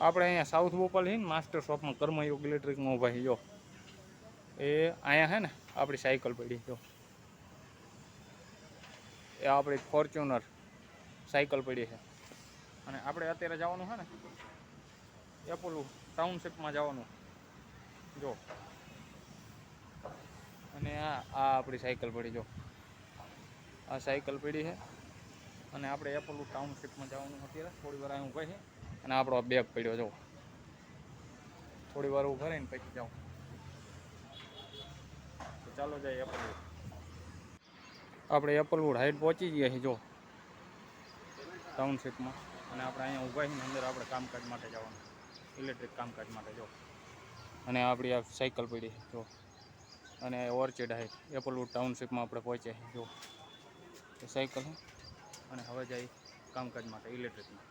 આપણે અહીંયા south Bopal master શોપમાં કર્મયોગ ઇલેક્ટ્રિકમાં ઊભા જો. એ અહીંયા છે ને, આપણી સાયકલ પડી, જો. એ આપણી ફોર્ચ્યુનર સાયકલ પડી છે. અને આપણે અત્યારે જવાનું છે ને, એપોલું ટાઉનશીપમાં જવાનું. જો. અને આ આ આપણી સાયકલ પડી, જો. આ સાયકલ પડી છે. અને આપણે એપોલું ટાઉનશીપમાં જવાનું અત્યારે, થોડી વાર અહીં ઊભા છે. અને આપણો બેગ પડ્યો જો થોડી વાર ઊભા રહીને પછી જાઉં ચાલો જાય એપલવુડ આપણે એપલવુડ હાઈટ પહોંચી ગયા છીએ જો ટાઉનશીપમાં અને આપણે અહીંયા ઊભા છીએ અંદર આપણે કામકાજ માટે જવાનું. ઇલેક્ટ્રિક કામકાજ માટે જો અને આપણી આ સાયકલ પડી જો અને ઓર્ચિડ હાઈટ એપલવુડ ટાઉનશીપમાં આપણે પહોંચ્યા છીએ જો સાયકલ અને હવે જાય કામકાજ માટે ઇલેક્ટ્રિકમાં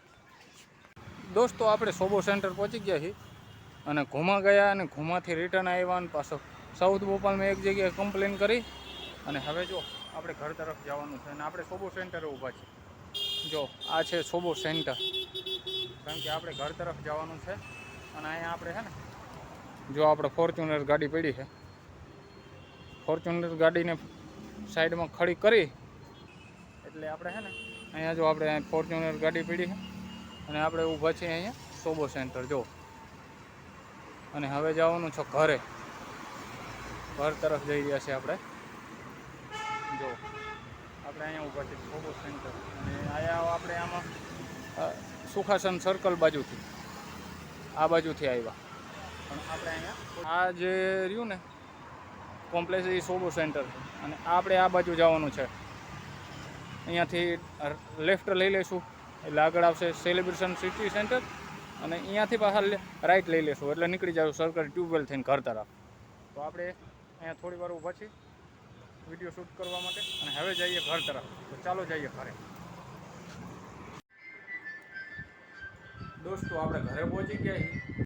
દોસ્તો, આપણે સોબો સેન્ટર પહોંચી ગયા છીએ અને ઘુમા ગયા અને ઘુમાથી રિટર્ન આવ્યા અને પાછો સાઉથ ભોપાલમાં એક જગ્યાએ કમ્પ્લેન કરી અને હવે જો આપણે ઘર તરફ જવાનું છે અને આપણે સોબો સેન્ટરે ઊભા છીએ. જો, આ છે સોબો સેન્ટર. કારણ કે આપણે ઘર તરફ જવાનું છે અને અહીંયા આપણે છે ને, જો આપણે ફોર્ચ્યુનર ગાડી પડી છે. ફોર્ચ્યુનર ગાડીને સાઈડમાં ખડી કરી. એટલે આપણે છે ને, અહીંયા જો આપણે ફોર્ચ્યુનર ગાડી પડી છે. અને આપણે ઊભા છીએ અહીંયા સોબો સેન્ટર જો અને હવે જવાનું છે ઘરે. ઘર તરફ જઈ રહ્યા છીએ આપણે. જો આપણે અહીંયા ઊભા છીએ સોબો સેન્ટર. અને આયા આપણે આમાં સુખાસન સર્કલ બાજુથી. આ બાજુથી આવ્યા. પણ આપણે અહીંયા, આ જે રહ્યું ને કોમ્પ્લેક્સ એ સોબો સેન્ટર. અને આપણે આ બાજુ જવાનું છે. અહીંયાથી લેફ્ટ લઈ લઈશું. એટલે આગળ આવશે સેલિબ્રેશન સિટી સેન્ટર અને અહીંયાથી પાછા રાઈટ લઈ લેશું. એટલે નીકળી જાવ સરકારી ટ્યુબવેલ થઈને ઘર તરફ. તો આપણે અહીંયા થોડી વાર ઊભા છીએ વીડિયો શૂટ કરવા માટે અને હવે જઈએ ઘર તરફ. તો ચાલો જઈએ ઘરે. દોસ્તો, આપણે ઘરે પહોંચી ગયા